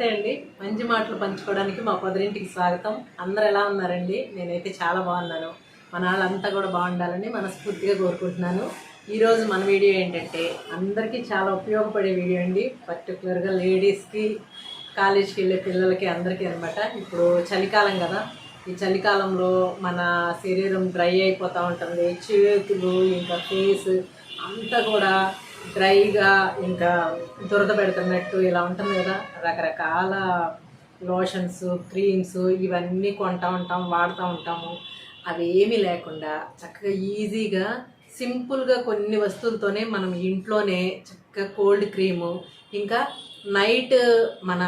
నమస్తే అండి. మంచి మాటలు పంచుకోవడానికి మా పొదరింటికి స్వాగతం. అందరు ఎలా ఉన్నారండి? నేనైతే చాలా బాగున్నాను. మన వాళ్ళంతా కూడా బాగుండాలని మనస్ఫూర్తిగా కోరుకుంటున్నాను. ఈరోజు మన వీడియో ఏంటంటే అందరికీ చాలా ఉపయోగపడే వీడియో అండి. పర్టికులర్గా లేడీస్కి కాలేజీకి వెళ్ళే పిల్లలకి అందరికీ అనమాట ఇప్పుడు చలికాలం కదా. ఈ చలికాలంలో మన శరీరం డ్రై అయిపోతూ ఉంటుంది. చేతులు ఇంకా ఫేస్ అంతా కూడా డ్రైగా ఇంకా దురద పెడుతున్నట్టు ఇలా ఉంటుంది కదా. రకరకాల లోషన్స్ క్రీమ్స్ ఇవన్నీ కొంటా ఉంటాం వాడుతూ ఉంటాము. అవి ఏమీ లేకుండా చక్కగా ఈజీగా సింపుల్గా కొన్ని వస్తువులతోనే మనం ఇంట్లోనే చక్కగా కోల్డ్ క్రీము ఇంకా నైట్ మన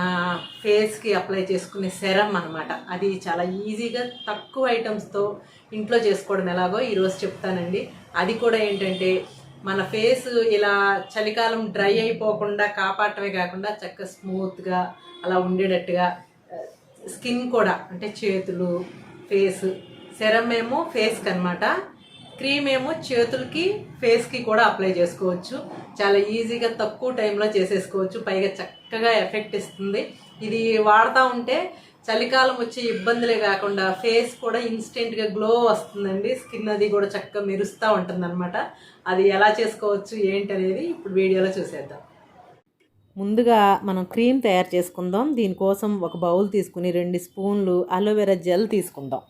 ఫేస్కి అప్లై చేసుకునే సెరం అనమాట అది చాలా ఈజీగా తక్కువ ఐటమ్స్తో ఇంట్లో చేసుకోవడం ఎలాగో ఈరోజు చెప్తానండి. అది కూడా ఏంటంటే మన ఫేస్ ఇలా చలికాలం డ్రై అయిపోకుండా కాపాడటమే కాకుండా చక్కగా స్మూత్గా అలా ఉండేటట్టుగా స్కిన్ కూడా అంటే చేతులు ఫేస్ సెరం ఏమో ఫేస్కి అనమాట క్రీమ్ ఏమో చేతులకి ఫేస్కి కూడా అప్లై చేసుకోవచ్చు. చాలా ఈజీగా తక్కువ టైంలో చేసేసుకోవచ్చు. పైగా చక్కగా ఎఫెక్ట్ ఇస్తుంది. ఇది వాడుతూ ఉంటే చలికాలం వచ్చే ఇబ్బందులే కాకుండా ఫేస్ కూడా ఇన్స్టెంట్గా గ్లో వస్తుందండి. స్కిన్ అది కూడా చక్కగా మెరుస్తూ ఉంటుంది అది ఎలా చేసుకోవచ్చు ఏంటి అనేది ఇప్పుడు వీడియోలో చూసేద్దాం. ముందుగా మనం క్రీమ్ తయారు చేసుకుందాం. దీనికోసం ఒక బౌల్ తీసుకుని రెండు స్పూన్లు అలోవెరా జెల్ తీసుకుందాం.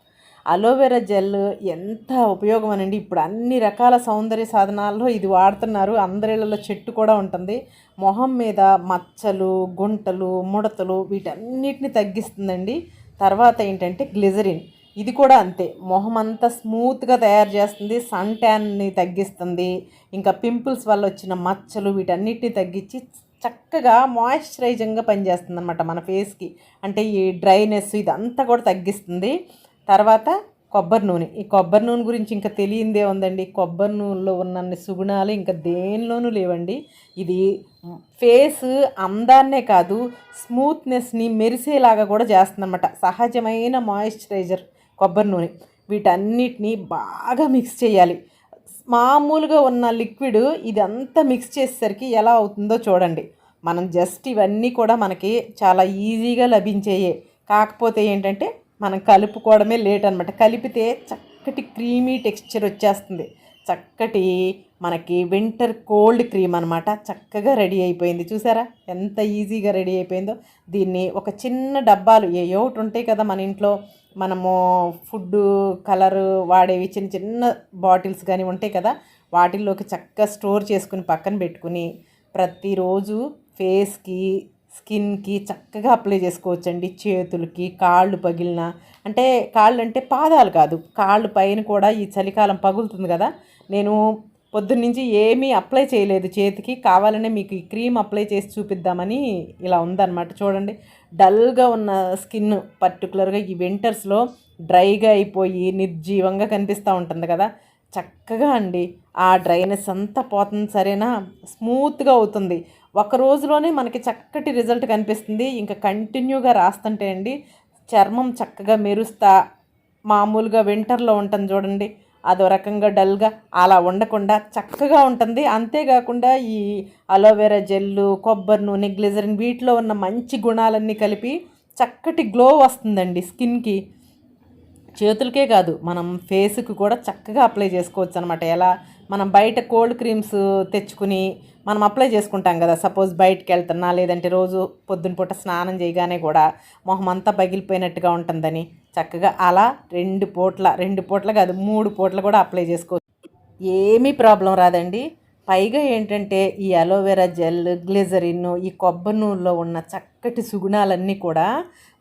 అలోవెరా జెల్ ఎంత ఉపయోగం అనండి ఇప్పుడు అన్ని రకాల సౌందర్య సాధనాల్లో ఇది వాడుతున్నారు. అందరిళ్ళలో చెట్టు కూడా ఉంటుంది. మొహం మీద మచ్చలు గుంటలు ముడతలు వీటన్నిటిని తగ్గిస్తుందండి. తర్వాత ఏంటంటే గ్లిజరిన్. ఇది కూడా అంతే. మొహం అంతా స్మూత్గా తయారు చేస్తుంది. సన్ ట్యాన్ని తగ్గిస్తుంది. ఇంకా పింపుల్స్ వల్ల వచ్చిన మచ్చలు వీటన్నిటిని తగ్గించి చక్కగా మాయిశ్చరైజింగ్గా పనిచేస్తుంది అనమాట మన ఫేస్కి. అంటే ఈ డ్రైనెస్ ఇదంతా కూడా తగ్గిస్తుంది. తర్వాత కొబ్బరి నూనె. ఈ కొబ్బరి నూనె గురించి ఇంకా తెలియందే ఉందండి. కొబ్బరి నూనెలో ఉన్న సుగుణాలు ఇంకా దేనిలోనూ లేవండి. ఇది ఫేస్ అందాన్నే కాదు స్మూత్నెస్ని మెరిసేలాగా కూడా చేస్తుందన్నమాట. సహజమైన మాయిశ్చరైజర్ కొబ్బరి నూనె. వీటన్నిటిని బాగా మిక్స్ చేయాలి. మామూలుగా ఉన్న లిక్విడ్ ఇదంతా మిక్స్ చేసేసరికి ఎలా అవుతుందో చూడండి. మనం జస్ట్ ఇవన్నీ కూడా మనకి చాలా ఈజీగా లభించేయే. కాకపోతే ఏంటంటే మనం కలుపుకోవడమే లేట్ అనమాట కలిపితే చక్కటి క్రీమీ టెక్స్చర్ వచ్చేస్తుంది. చక్కటి మనకి వింటర్ కోల్డ్ క్రీమ్ అనమాట చక్కగా రెడీ అయిపోయింది. చూసారా? ఎంత ఈజీగా రెడీ అయిపోయిందో. దీన్ని ఒక చిన్న డబ్బాలు ఏ ఒకటి ఉంటాయి కదా మన ఇంట్లో. మనము ఫుడ్ కలర్ వాడేవి చిన్న చిన్న బాటిల్స్ కానీ ఉంటాయి కదా. వాటిల్లోకి చక్కగా స్టోర్ చేసుకుని పక్కన పెట్టుకుని ప్రతిరోజు ఫేస్కి స్కిన్కి చక్కగా అప్లై చేసుకోవచ్చండి. చేతులకి కాళ్ళు పగిలిన అంటే కాళ్ళు అంటే పాదాలు కాదు. కాళ్ళు పైన కూడా ఈ చలికాలం పగులుతుంది కదా. నేను పొద్దున్నుంచి ఏమీ అప్లై చేయలేదు. చేతికి కావాలనే మీకు ఈ క్రీమ్ అప్లై చేసి చూపిద్దామని ఇలా ఉందన్నమాట. చూడండి డల్గా ఉన్న స్కిన్ పర్టికులర్గా ఈ వింటర్స్లో డ్రైగా అయిపోయి నిర్జీవంగా కనిపిస్తూ ఉంటుంది కదా. చక్కగా అండి. ఆ డ్రైనెస్ అంతా పోతుంది సరేనా? స్మూత్గా అవుతుంది. ఒక రోజులోనే మనకి చక్కటి రిజల్ట్ కనిపిస్తుంది. ఇంకా కంటిన్యూగా రాస్తుంటే అండి చర్మం చక్కగా మెరుస్తా మామూలుగా వింటర్లో ఉంటుంది చూడండి అదో రకంగా డల్గా అలా ఉండకుండా చక్కగా ఉంటుంది. అంతేకాకుండా ఈ అలోవెరా జెల్లు కొబ్బరి నూనె గ్లిజరిన్ వీటిలో ఉన్న మంచి గుణాలన్నీ కలిపి చక్కటి గ్లో వస్తుందండి స్కిన్కి. చేతులకే కాదు మనం ఫేస్కి కూడా చక్కగా అప్లై చేసుకోవచ్చు అనమాట ఎలా మనం బయట కోల్డ్ క్రీమ్స్ తెచ్చుకుని మనం అప్లై చేసుకుంటాం కదా. సపోజ్ బయటకు వెళ్తున్నా లేదంటే రోజు పొద్దున పూట స్నానం చేయగానే కూడా మొహం అంతా పగిలిపోయినట్టుగా ఉంటుందని చక్కగా అలా రెండు పూట్ల రెండు పూట్ల కాదు మూడు పూట్ల కూడా అప్లై చేసుకోవచ్చు. ఏమీ ప్రాబ్లం రాదండి. పైగా ఏంటంటే ఈ అలోవెరా జెల్ గ్లిజరిన్ ఈ కొబ్బరి నూనెలో ఉన్న చక్కటి సుగుణాలన్నీ కూడా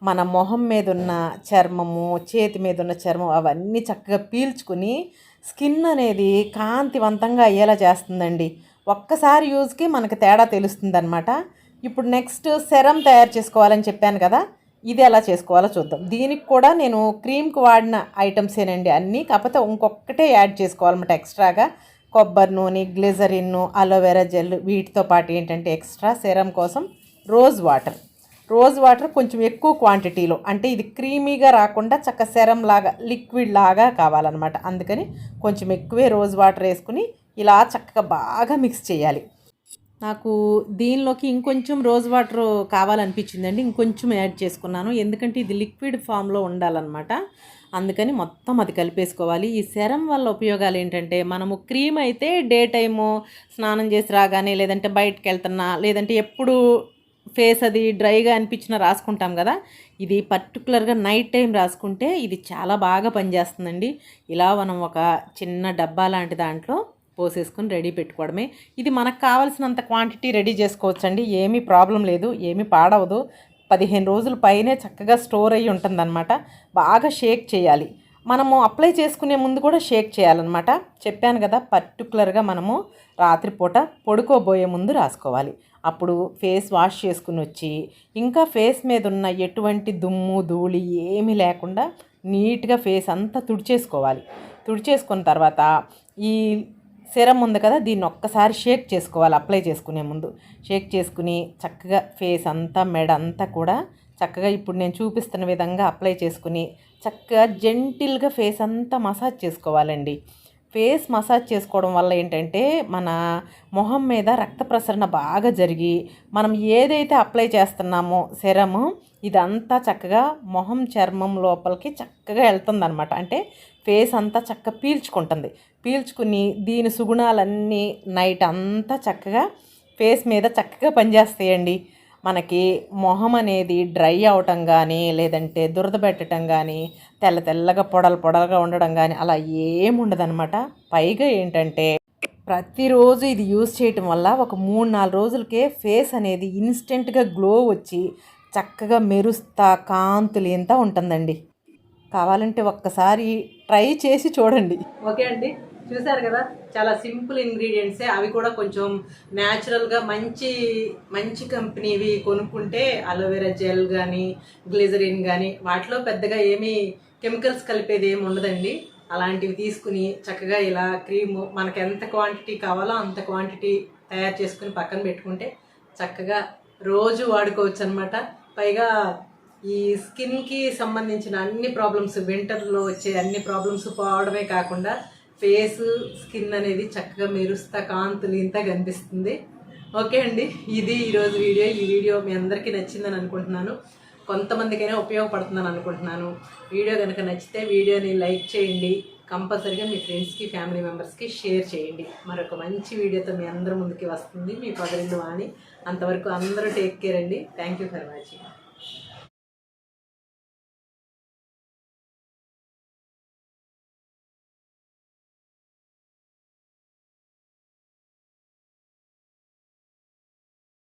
మన మొహం మీద ఉన్న చర్మము చేతి మీద ఉన్న చర్మం అవన్నీ చక్కగా పీల్చుకుని స్కిన్ అనేది కాంతివంతంగా అయ్యేలా చేస్తుందండి. ఒక్కసారి యూజ్కి మనకు తేడా తెలుస్తుంది అనమాట ఇప్పుడు నెక్స్ట్ సెరం తయారు చేసుకోవాలని చెప్పాను కదా ఇది ఎలా చేసుకోవాలో చూద్దాం. దీనికి కూడా నేను క్రీమ్కి వాడిన ఐటమ్సేనండి అన్నీ. కాకపోతే ఇంకొకటే యాడ్ చేసుకోవాలన్నమాట ఎక్స్ట్రాగా. కొబ్బరి నూనె గ్లిజరిన్ అలోవెరా జెల్ వీటితో పాటు ఏంటంటే ఎక్స్ట్రా సెరం కోసం రోజ్ వాటర్. రోజ్ వాటర్ కొంచెం ఎక్కువ క్వాంటిటీలో అంటే ఇది క్రీమీగా రాకుండా చక్క సెరం లాగా లిక్విడ్ లాగా కావాలన్నమాట. అందుకని కొంచెం ఎక్కువే రోజ్ వాటర్ వేసుకుని ఇలా చక్కగా బాగా మిక్స్ చేయాలి. నాకు దీనిలోకి ఇంకొంచెం రోజ్ వాటర్ కావాలనిపించిందండి. ఇంకొంచెం యాడ్ చేసుకున్నాను. ఎందుకంటే ఇది లిక్విడ్ ఫామ్లో ఉండాలన్నమాట. అందుకని మొత్తం అది కలిపేసుకోవాలి. ఈ సెరం వల్ల ఉపయోగాలు ఏంటంటే మనము క్రీమ్ అయితే డే టైము స్నానం చేసి రాగానే లేదంటే బయటకు వెళ్తున్నా లేదంటే ఎప్పుడు ఫేస్ అది డ్రైగా అనిపించినా రాసుకుంటాం కదా. ఇది పర్టికులర్గా నైట్ టైం రాసుకుంటే ఇది చాలా బాగా పనిచేస్తుందండి. ఇలా మనం ఒక చిన్న డబ్బా లాంటి దాంట్లో పోసేసుకొని రెడీ పెట్టుకోవడమే. ఇది మనకు కావాల్సినంత క్వాంటిటీ రెడీ చేసుకోవచ్చండి. ఏమీ ప్రాబ్లం లేదు ఏమీ పాడవదు. పదిహేను రోజుల పైనే చక్కగా స్టోర్ అయ్యి ఉంటుందన్నమాట. బాగా షేక్ చేయాలి. మనము అప్లై చేసుకునే ముందు కూడా షేక్ చేయాలన్నమాట. చెప్పాను కదా పర్టికులర్గా మనము రాత్రిపూట పడుకోబోయే ముందు రాసుకోవాలి. అప్పుడు ఫేస్ వాష్ చేసుకుని వచ్చి ఇంకా ఫేస్ మీద ఉన్న ఎటువంటి దుమ్ము ధూళి ఏమీ లేకుండా నీట్గా ఫేస్ అంతా తుడిచేసుకోవాలి. తుడిచేసుకున్న తర్వాత ఈ సిరం ఉంది కదా దీన్ని ఒక్కసారి షేక్ చేసుకోవాలి అప్లై చేసుకునే ముందు. షేక్ చేసుకుని చక్కగా ఫేస్ అంతా మెడ అంతా కూడా చక్కగా ఇప్పుడు నేను చూపిస్తున్న విధంగా అప్లై చేసుకుని చక్కగా జెంటిల్గా ఫేస్ అంతా మసాజ్ చేసుకోవాలండి. ఫేస్ మసాజ్ చేసుకోవడం వల్ల ఏంటంటే మన మొహం మీద రక్త ప్రసరణ బాగా జరిగి మనం ఏదైతే అప్లై చేస్తున్నామో సెరము ఇదంతా చక్కగా మొహం చర్మం లోపలికి చక్కగా వెళ్తుందనమాట అంటే ఫేస్ అంతా చక్కగా పీల్చుకుంటుంది. పీల్చుకుని దీని సుగుణాలన్నీ నైట్ అంతా చక్కగా ఫేస్ మీద చక్కగా పనిచేస్తాయండి. మనకి మొహం అనేది డ్రై అవటం కానీ లేదంటే దురద పెట్టడం కానీ తెల్ల తెల్లగా పొడలు పొడలుగా ఉండడం కానీ అలా ఏముండదనమాట పైగా ఏంటంటే ప్రతిరోజు ఇది యూజ్ చేయటం వల్ల ఒక మూడు నాలుగు రోజులకే ఫేస్ అనేది ఇన్స్టెంట్గా గ్లో వచ్చి చక్కగా మెరుస్తా కాంతులు ఎంత ఉంటుందండి. కావాలంటే ఒక్కసారి ట్రై చేసి చూడండి. ఓకే అండి. చూసారు కదా చాలా సింపుల్ ఇంగ్రీడియంట్సే. అవి కూడా కొంచెం న్యాచురల్గా మంచి మంచి కంపెనీవి కొనుక్కుంటే అలోవెరా జెల్ కానీ గ్లిజరిన్ కానీ వాటిలో పెద్దగా ఏమీ కెమికల్స్ కలిపేది ఏమి ఉండదండి. అలాంటివి తీసుకుని చక్కగా ఇలా క్రీము మనకు ఎంత క్వాంటిటీ కావాలో అంత క్వాంటిటీ తయారు చేసుకుని పక్కన పెట్టుకుంటే చక్కగా రోజు వాడుకోవచ్చు అనమాట పైగా ఈ స్కిన్కి సంబంధించిన అన్ని ప్రాబ్లమ్స్ వింటర్లో వచ్చే అన్ని ప్రాబ్లమ్స్ పోవడమే కాకుండా ఫేస్ స్కిన్ అనేది చక్కగా మెరుస్తా కాంతులు ఇంత కనిపిస్తుంది. ఓకే అండి ఇది ఈరోజు వీడియో. ఈ వీడియో మీ అందరికీ నచ్చిందని అనుకుంటున్నాను. కొంతమందికైనా ఉపయోగపడుతుందని అనుకుంటున్నాను. వీడియో కనుక నచ్చితే వీడియోని లైక్ చేయండి. కంపల్సరిగా మీ ఫ్రెండ్స్కి ఫ్యామిలీ మెంబర్స్కి షేర్ చేయండి. మరొక మంచి వీడియోతో మీ అందరి ముందుకి వస్తుంది మీ పదరిల్లు వాణి. అంతవరకు అందరూ టేక్ కేర్ అండి. Thank you for watching.